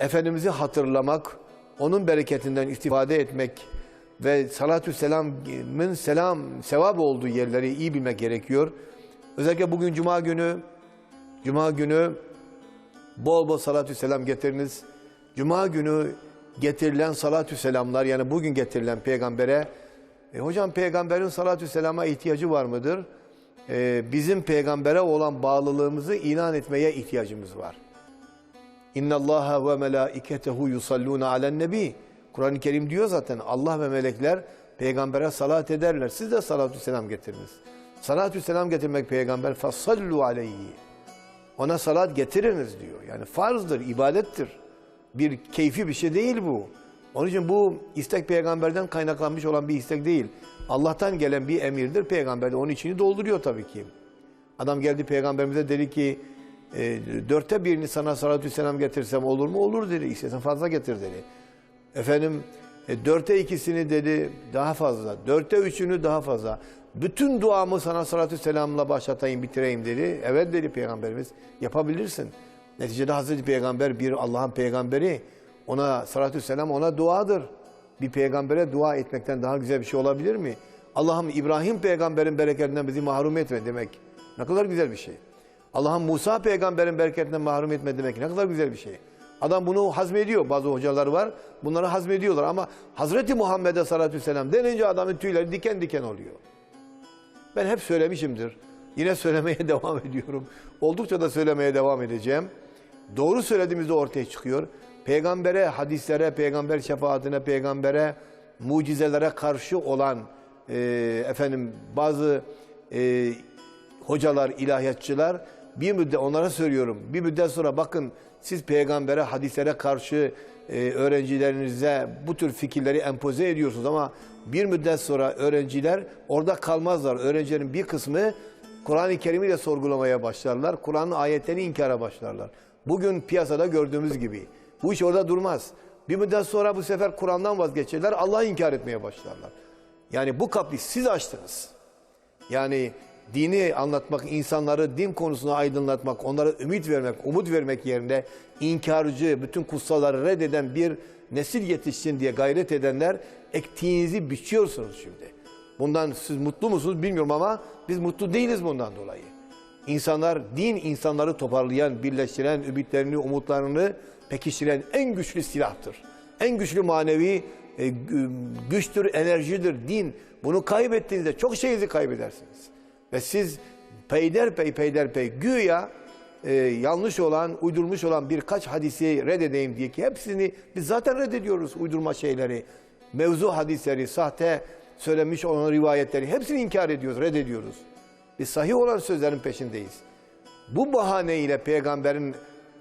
Efendimiz'i hatırlamak, onun bereketinden istifade etmek ve salatü selamın selam, sevap olduğu yerleri iyi bilmek gerekiyor. Özellikle bugün Cuma günü, Cuma günü bol bol salatü selam getiriniz. Cuma günü getirilen salatü selamlar yani bugün getirilen peygambere e, hocam peygamberin salatü selama ihtiyacı var mıdır? E, bizim peygambere olan bağlılığımızı ilan etmeye ihtiyacımız var. İnna Allaha ve melaiketehu yusalluna alen nebi. Kur'an-ı Kerim diyor zaten Allah ve melekler peygambere salat ederler. Siz de salatü selam getiriniz. Salatü selam getirmek peygamber fasallu aleyhi. Ona salat getiriniz diyor. Yani farzdır, ibadettir. Bir keyfi bir şey değil bu. Onun için bu istek peygamberden kaynaklanmış olan bir istek değil. Allah'tan gelen bir emirdir. Peygamber de onun içini dolduruyor tabii ki. Adam geldi peygamberimize dedi ki e, dörtte birini sana salatü selam getirsem olur mu? Olur dedi. İstersen fazla getir dedi. Efendim e, dörtte ikisini dedi daha fazla. Dörtte üçünü daha fazla. Bütün duamı sana salatü selamla başlatayım bitireyim dedi. Evet dedi peygamberimiz yapabilirsin. Neticede Hazreti Peygamber bir Allah'ın peygamberi. Ona salatü selam ona duadır. Bir peygambere dua etmekten daha güzel bir şey olabilir mi? Allah'ım İbrahim peygamberin bereketinden bizi mahrum etme demek. Ne kadar güzel bir şey. Allah'ım Musa peygamberin bereketinden mahrum etme demek ne kadar güzel bir şey. Adam bunu hazmediyor. Bazı hocalar var. Bunları hazmediyorlar ama Hazreti Muhammed'e salatü selam denince adamın tüyleri diken diken oluyor. Ben hep söylemişimdir. Yine söylemeye devam ediyorum. Oldukça da söylemeye devam edeceğim. Doğru söylediğimizde ortaya çıkıyor. Peygambere, hadislere, peygamber şefaatine, peygambere, mucizelere karşı olan e, efendim bazı e, hocalar, ilahiyatçılar bir müddet onlara söylüyorum. Bir müddet sonra bakın siz peygambere, hadislere karşı e, öğrencilerinize bu tür fikirleri empoze ediyorsunuz ama bir müddet sonra öğrenciler orada kalmazlar. Öğrencilerin bir kısmı Kur'an-ı Kerim'i de sorgulamaya başlarlar. Kur'an'ın ayetlerini inkara başlarlar. Bugün piyasada gördüğümüz gibi. Bu iş orada durmaz. Bir müddet sonra bu sefer Kur'an'dan vazgeçerler. Allah'ı inkar etmeye başlarlar. Yani bu kapıyı siz açtınız. Yani dini anlatmak, insanları din konusunda aydınlatmak, onlara ümit vermek, umut vermek yerine inkarcı, bütün kutsalları reddeden bir nesil yetişsin diye gayret edenler ektiğinizi biçiyorsunuz şimdi. Bundan siz mutlu musunuz bilmiyorum ama biz mutlu değiliz bundan dolayı. İnsanlar, din insanları toparlayan, birleştiren, ümitlerini, umutlarını pekiştiren en güçlü silahtır. En güçlü manevi e, gü- güçtür, enerjidir, din. Bunu kaybettiğinizde çok şeyinizi kaybedersiniz. Ve siz peyderpey peyderpey güya e, yanlış olan, uydurmuş olan birkaç hadisi reddedeyim diye ki hepsini biz zaten reddediyoruz uydurma şeyleri. Mevzu hadisleri, sahte söylemiş olan rivayetleri hepsini inkar ediyoruz, reddediyoruz. Biz sahih olan sözlerin peşindeyiz. Bu bahaneyle peygamberin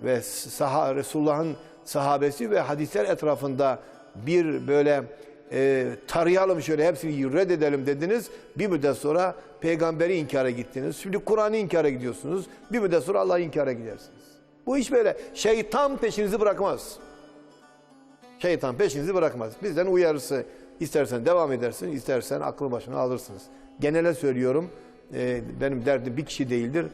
ve saha, Resulullah'ın sahabesi ve hadisler etrafında bir böyle e, tarayalım şöyle hepsini reddedelim dediniz. Bir müddet sonra peygamberi inkara gittiniz. Şimdi Kur'an'ı inkara gidiyorsunuz. Bir müddet sonra Allah'ı inkara gidersiniz. Bu iş böyle. Şeytan peşinizi bırakmaz. Şeytan peşinizi bırakmaz. Bizden uyarısı. İstersen devam edersin, istersen aklı başına alırsınız. Genele söylüyorum, e, benim derdim bir kişi değildir.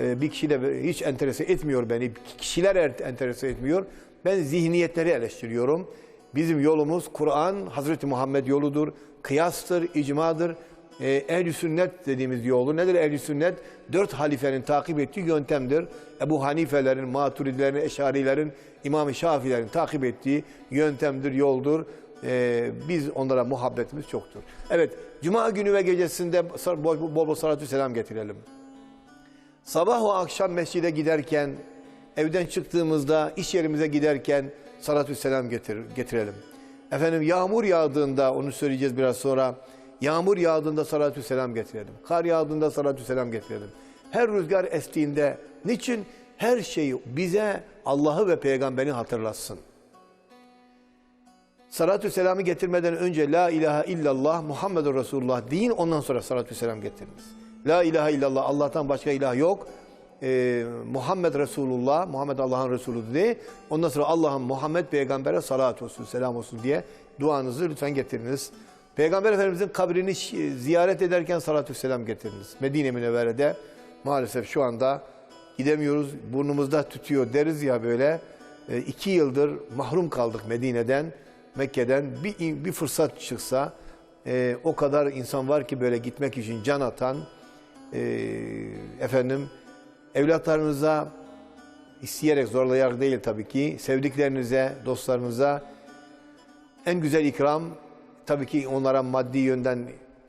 E, bir kişiyle hiç enterese etmiyor beni, kişiler er- enterese etmiyor. Ben zihniyetleri eleştiriyorum. Bizim yolumuz Kur'an, Hazreti Muhammed yoludur, kıyastır, icmadır. E, ehl sünnet dediğimiz yolu nedir ehl sünnet? Dört halifenin takip ettiği yöntemdir. Ebu Hanifelerin, Maturidilerin, Eşarilerin, İmam-ı Şafilerin takip ettiği yöntemdir, yoldur. Ee, biz onlara muhabbetimiz çoktur. Evet, Cuma günü ve gecesinde bol bol, bol salatü selam getirelim. Sabah ve akşam mescide giderken, evden çıktığımızda, iş yerimize giderken salatü selam getir, getirelim. Efendim yağmur yağdığında, onu söyleyeceğiz biraz sonra, yağmur yağdığında salatü selam getirelim. Kar yağdığında salatü selam getirelim. Her rüzgar estiğinde, niçin? Her şeyi bize Allah'ı ve peygamberi hatırlatsın. Salatü selamı getirmeden önce La ilahe illallah Muhammedur Resulullah deyin ondan sonra salatü selam getiriniz. La ilahe illallah Allah'tan başka ilah yok. Ee, Muhammed Resulullah, Muhammed Allah'ın Resulü de. Ondan sonra Allah'ın Muhammed peygambere salat olsun, selam olsun diye duanızı lütfen getiriniz. Peygamber Efendimizin kabrini ziyaret ederken salatü selam getiriniz. Medine Münevvere'de maalesef şu anda gidemiyoruz, burnumuzda tütüyor deriz ya böyle. e, iki yıldır mahrum kaldık Medine'den, Mekke'den. Bir, bir fırsat çıksa e, o kadar insan var ki böyle gitmek için can atan, e, efendim evlatlarınıza isteyerek zorlayarak değil tabii ki sevdiklerinize, dostlarınıza en güzel ikram tabii ki onlara maddi yönden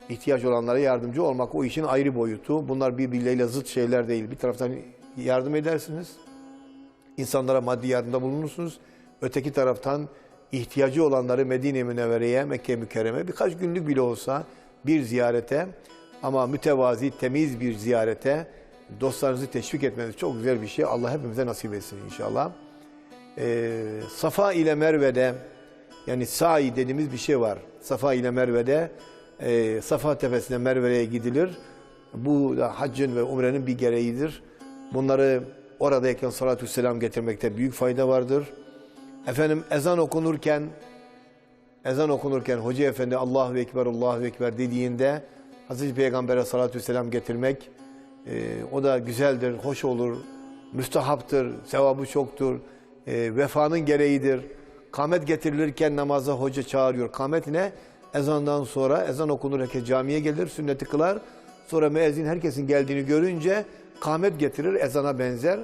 ihtiyaç olanlara yardımcı olmak o işin ayrı boyutu. Bunlar birbirleriyle zıt şeyler değil. Bir taraftan yardım edersiniz, insanlara maddi yardımda bulunursunuz. Öteki taraftan ihtiyacı olanları Medine Münevvere'ye, Mekke Mükerreme birkaç günlük bile olsa bir ziyarete ama mütevazi, temiz bir ziyarete dostlarınızı teşvik etmeniz çok güzel bir şey. Allah hepimize nasip etsin inşallah. Ee, Safa ile Merve'de yani sa'i dediğimiz bir şey var. Safa ile Merve'de e, Safa tepesine Merve'ye gidilir. Bu da haccın ve umrenin bir gereğidir. Bunları oradayken salatü selam getirmekte büyük fayda vardır. Efendim ezan okunurken ezan okunurken Hoca Efendi Allahu Ekber, Allahu Ekber dediğinde Hazreti Peygamber'e salatü selam getirmek e, o da güzeldir, hoş olur, müstahaptır, sevabı çoktur, e, vefanın gereğidir. Kamet getirilirken namaza hoca çağırıyor. Kamet ne? Ezandan sonra ezan okunur herkes camiye gelir, sünneti kılar. Sonra müezzin herkesin geldiğini görünce kamet getirir, ezana benzer.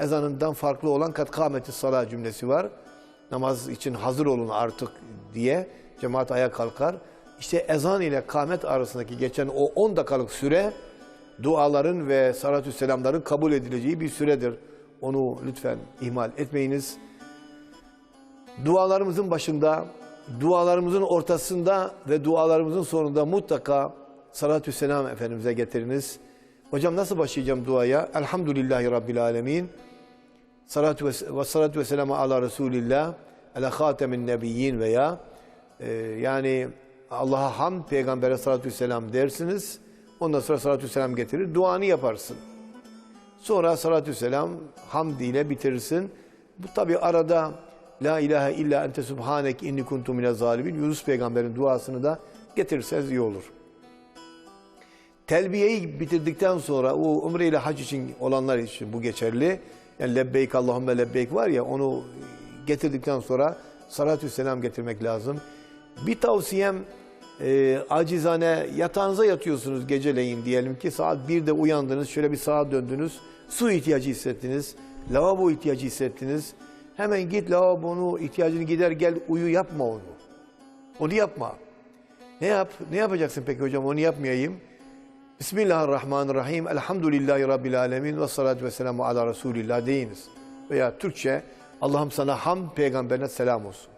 Ezanından farklı olan kat kameti sala cümlesi var. Namaz için hazır olun artık diye cemaat ayağa kalkar. İşte ezan ile kamet arasındaki geçen o 10 dakikalık süre duaların ve salatü selamların kabul edileceği bir süredir. Onu lütfen ihmal etmeyiniz. Dualarımızın başında, dualarımızın ortasında ve dualarımızın sonunda mutlaka salatü selam Efendimiz'e getiriniz. Hocam nasıl başlayacağım duaya? Elhamdülillahi Rabbil Alemin. Salatu ve, ve salatu ve selamu ala Resulillah. Ala hatemin nebiyyin veya e, yani Allah'a hamd, peygambere salatü selam dersiniz. Ondan sonra salatü selam getirir. Duanı yaparsın. Sonra salatü selam hamd ile bitirirsin. Bu tabi arada La ilahe illa ente subhanek inni kuntu mine zalimin Yunus peygamberin duasını da getirirseniz iyi olur. Telbiyeyi bitirdikten sonra o umre ile hac için olanlar için bu geçerli. Yani lebbeyk Allahümme lebbeyk var ya onu getirdikten sonra salatü selam getirmek lazım. Bir tavsiyem e, acizane yatağınıza yatıyorsunuz geceleyin diyelim ki saat 1'de uyandınız şöyle bir sağa döndünüz su ihtiyacı hissettiniz lavabo ihtiyacı hissettiniz. Hemen git lavabonu ihtiyacını gider gel uyu yapma onu. Onu yapma. Ne yap ne yapacaksın peki hocam? Onu yapmayayım. Bismillahirrahmanirrahim. Elhamdülillahi Rabbil Alemin ve salatu ala Resulillah deyiniz. Veya Türkçe Allah'ım sana ham peygamberine selam olsun